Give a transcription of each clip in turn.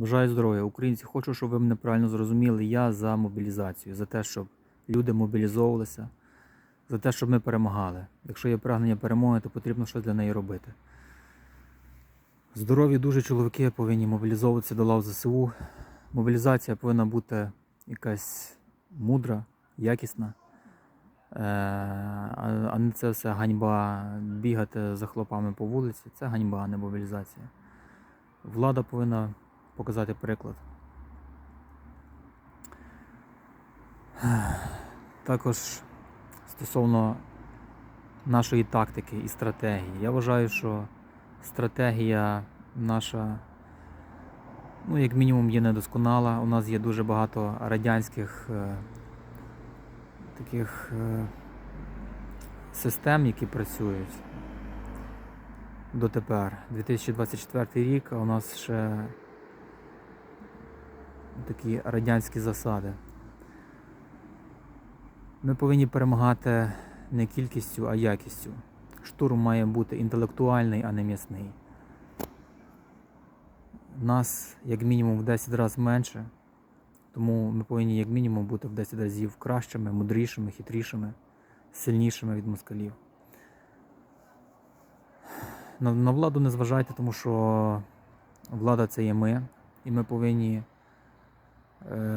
Бажаю здоров'я, українці. Хочу, щоб ви мене правильно зрозуміли. Я за мобілізацію, за те, щоб люди мобілізовувалися, за те, щоб ми перемагали. Якщо є прагнення перемоги, то потрібно щось для неї робити. Здорові дуже чоловіки повинні мобілізовуватися до лав ЗСУ. Мобілізація повинна бути якась мудра, якісна. Е, А а не це все ганьба бігати за хлопами по вулиці. Це ганьба, а не мобілізація. Влада повинна показати приклад. Також стосовно нашої тактики і стратегії. Я вважаю, що стратегія наша, ну, як мінімум, є недосконала. У нас є дуже багато радянських е, таких е, систем, які працюють дотепер. 2024 рік, а у нас ще такі радянські засади. Ми повинні перемагати не кількістю, а якістю. Штурм має бути інтелектуальний, а не м'ясний. Нас як мінімум в 10 разів менше, тому ми повинні як мінімум бути в 10 разів кращими, мудрішими, хитрішими, сильнішими від москалів. На, владу не зважайте, тому що влада це є ми, і ми повинні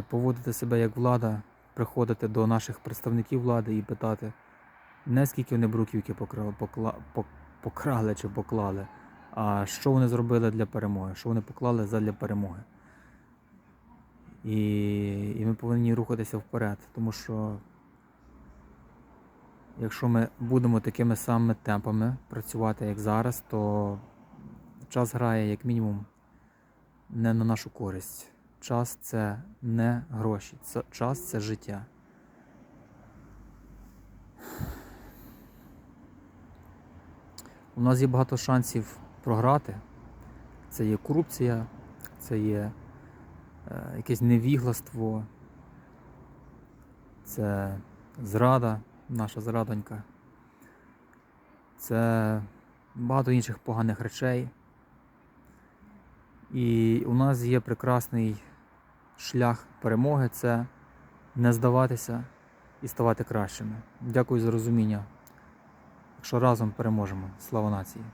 поводити себе як влада, приходити до наших представників влади і питати, не скільки вони бруківки покрали чи поклали, а що вони зробили для перемоги, що вони поклали задля перемоги. І, і ми повинні рухатися вперед, тому що якщо ми будемо такими самими темпами працювати, як зараз, то час грає як мінімум не на нашу користь. Час це не гроші, час це життя. У нас є багато шансів програти. Це є корупція, це є е, якесь невігластво, це зрада, наша зрадонька. Це багато інших поганих речей. І у нас є прекрасний шлях перемоги це не здаватися і ставати кращими. Дякую за розуміння. Якщо разом переможемо. Слава нації!